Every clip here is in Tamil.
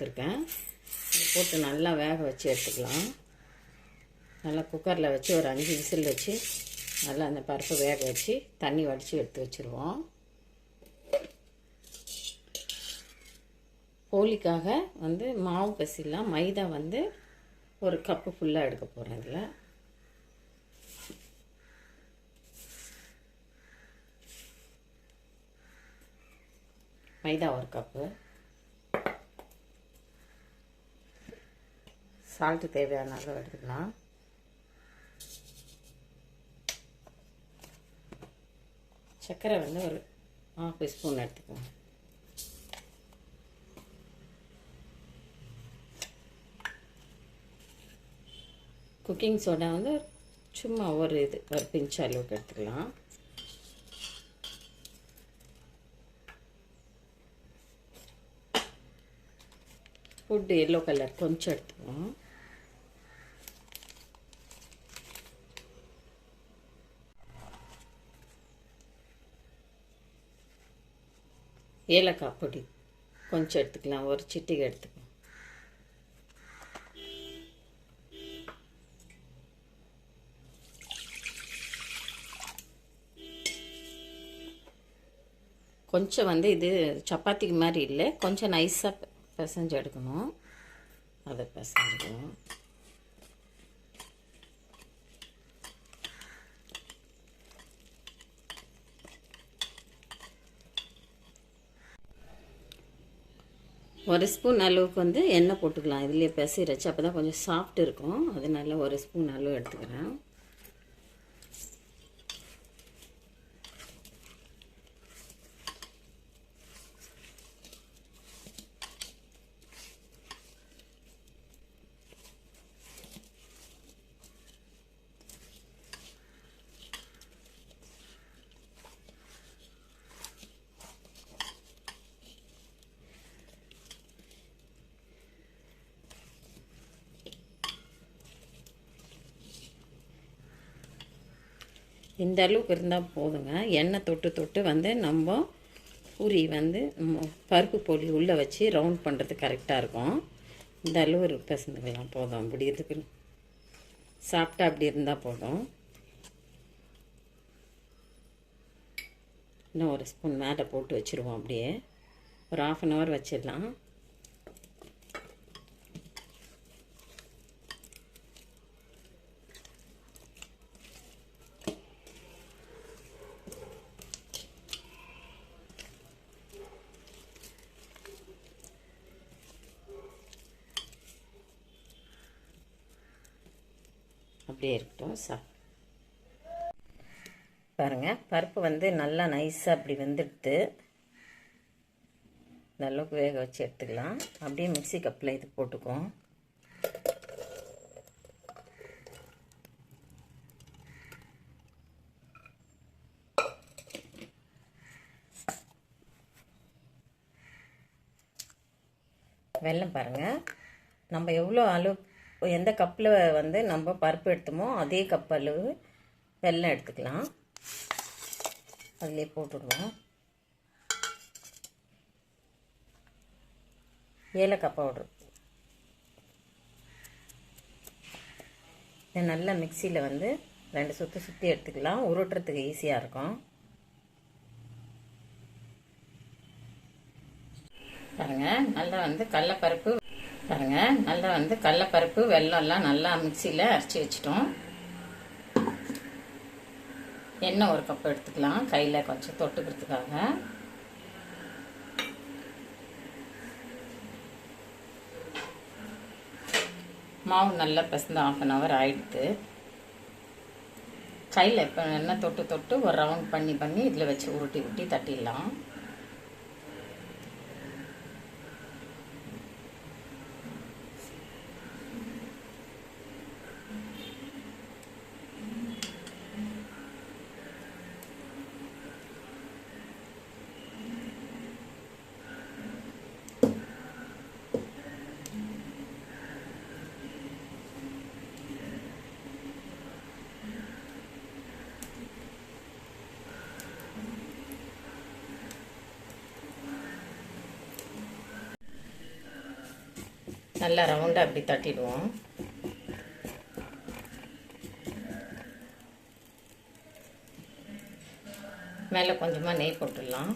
எடுத்திருக்கேன். போட்டு நல்லா வேக வச்சு எடுத்துக்கலாம். நல்லா குக்கரில் வச்சு ஒரு அஞ்சு விசில் வச்சு நல்லா அந்த பருப்பு வேக வச்சு தண்ணி வடித்து எடுத்து வச்சுருவோம். போலிக்காக வந்து மாவு பசிலாம் மைதா வந்து ஒரு கப்பு ஃபுல்லாக எடுக்க போகிறேன் இதில். மைதா ஒரு கப்பு சால்ட்டு தேவையான அளவு எடுத்துக்கலாம். சர்க்கரை வந்து ஒரு ஹாஃப் ஸ்பூன் எடுத்துக்கோங்க குக்கிங் சோடா வந்து சும்மா ஒரு இது ஒரு பிஞ்ச் அளவுக்கு எடுத்துக்கலாம். ஃபுட்டு எல்லோ கலர் கொஞ்சம் எடுத்துக்குவோம் ஏலக்காய் பொடி. கொஞ்சம் எடுத்துக்கலாம். ஒரு சிட்டிகை எடுத்துக்கலாம். கொஞ்சம் வந்து இது சப்பாத்திக்கு மாதிரி இல்லை. கொஞ்சம் நைஸாக பிசைஞ்சு எடுக்கணும். அதை பிசைஞ்சுக்கணும் ஒரு ஸ்பூன் அளவுக்கு வந்து எண்ணெய் போட்டுக்கலாம். இதுலேயே பிசைறச்சு அப்போ தான் கொஞ்சம் சாஃப்ட் இருக்கும். அதனால ஒரு ஸ்பூன் அளவு எடுத்துக்கிறேன். இந்த அளவுக்கு இருந்தால் போதுங்க. எண்ணெய் தொட்டு தொட்டு வந்து நம்ம பூரி வந்து நம்ம பருப்பு பொடி உள்ளே வச்சு ரவுண்ட் பண்ணுறது கரெக்டாக இருக்கும். இந்த அளவு ஒரு பசந்துக்கலாம் போதும். அப்படி இதுக்கு சாப்பிட்டா அப்படி இருந்தால் போதும். இன்னும் ஒரு ஸ்பூன் மேலே போட்டு வச்சுருவோம் அப்படியே. ஒரு ஆஃப் அன் ஹவர் வச்சிடலாம். அப்படியே இருக்கட்டும் சா. பாருங்கள் பருப்பு வந்து நல்லா நைஸாக அப்படி வெந்துடுத்து இந்த வேக வச்சு எடுத்துக்கலாம். அப்படியே மிக்ஸி கப்பில் இது போட்டுக்குவோம். வெள்ளம் பாருங்கள் நம்ம எவ்வளோ அளவு எந்த கப்பில் வந்து நம்ம பருப்பு எடுத்தோமோ அதே கப் அளவு வெல்லம் எடுத்துக்கலாம். அதிலே போட்டுடுவோம். ஏலக்காய் பவுட்ரு. இதை நல்லா மிக்சியில் வந்து ரெண்டு சுற்றி சுற்றி எடுத்துக்கலாம். உருட்டுறதுக்கு ஈஸியாக இருக்கும். பாருங்கள் நல்லா வந்து கடலப்பருப்பு பாருங்கள் நல்லா வந்து கடலப்பருப்பு வெள்ளம்லாம் நல்லா மிக்சியில் அரைச்சி வச்சிட்டோம். எண்ணெய் ஒரு கப் எடுத்துக்கலாம். கையில் கொஞ்சம் தொட்டுக்கிறதுக்காக. மாவு நல்லா பிசந்து ஆஃப் அன் ஹவர் ஆயிடுது கையில் இப்போ எண்ணெய் தொட்டு தொட்டு ஒரு ரவுண்ட் பண்ணி பண்ணி இதில் வச்சு உருட்டி உருட்டி தட்டிடலாம். நல்லா ரவுண்டாக அப்படி தட்டிடுவோம். மேலே கொஞ்சமாக நெய் போட்டுடலாம்.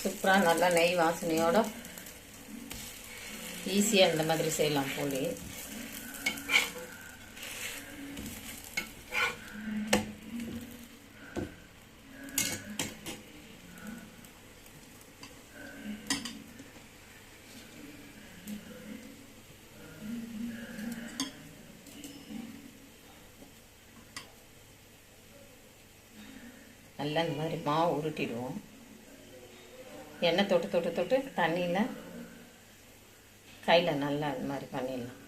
சூப்பராக நல்லா நெய் வாசனையோடு ஈஸியாக இந்த மாதிரி செய்யலாம் போலி. நல்லா இந்த மாதிரி மாவு உருட்டிடுவோம். எண்ணெய் தொட்டு தொட்டு தொட்டு தண்ணியில் கையில் நல்லா அது மாதிரி பண்ணிடலாம்.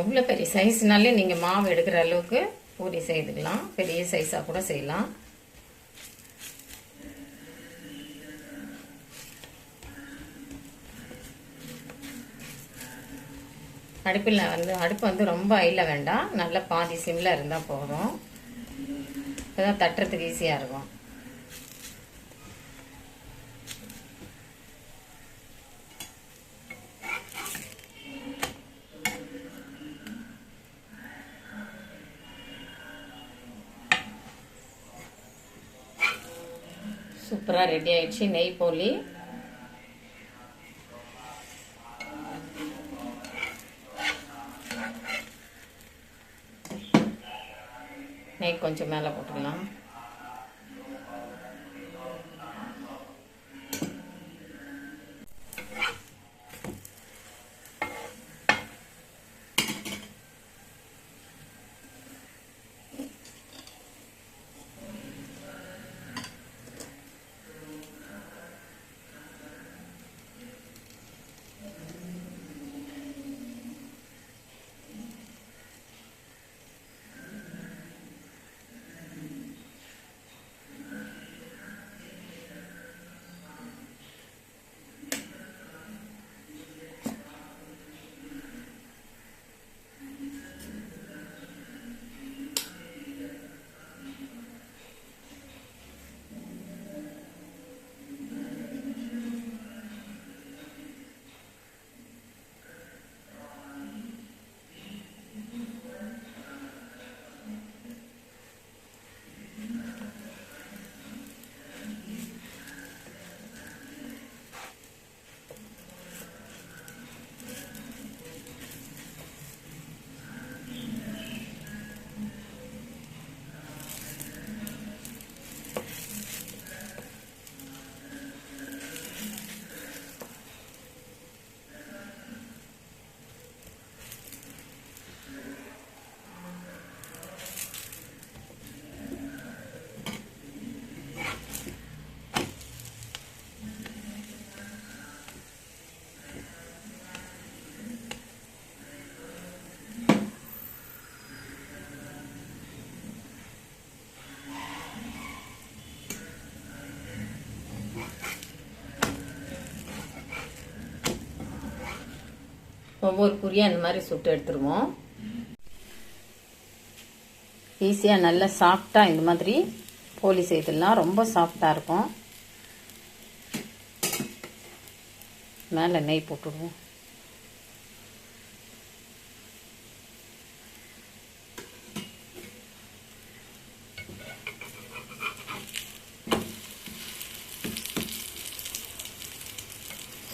எவ்வளோ பெரிய சைஸ்னாலே நீங்கள் மாவு எடுக்கிற அளவுக்கு பூரி செய்துக்கலாம். பெரிய சைஸாக கூட செய்யலாம். அடுப்பில் வந்து அடுப்பு வந்து ரொம்ப ஐயில் வேண்டாம். நல்லா பாதி சிம்மில் இருந்தால் போதும். இப்போதான் தட்டுறதுக்கு ஈஸியாக இருக்கும். சூப்பராக ரெடி ஆயிடுச்சு நெய் போலி. நெய் கொஞ்சம் மேலே போட்டுக்கலாம். ஒவ்வொரு குறியாக இந்த மாதிரி சுட்டு எடுத்துருவோம். ஈஸியாக நல்லா சாஃப்டாக இந்த மாதிரி போலி செய்திடலாம். ரொம்ப சாஃப்டாக இருக்கும். மேலே நெய் போட்டுடுவோம்.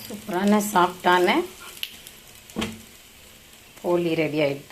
சூப்பரான சாஃப்டான போலி ரெடி ஆயிடுது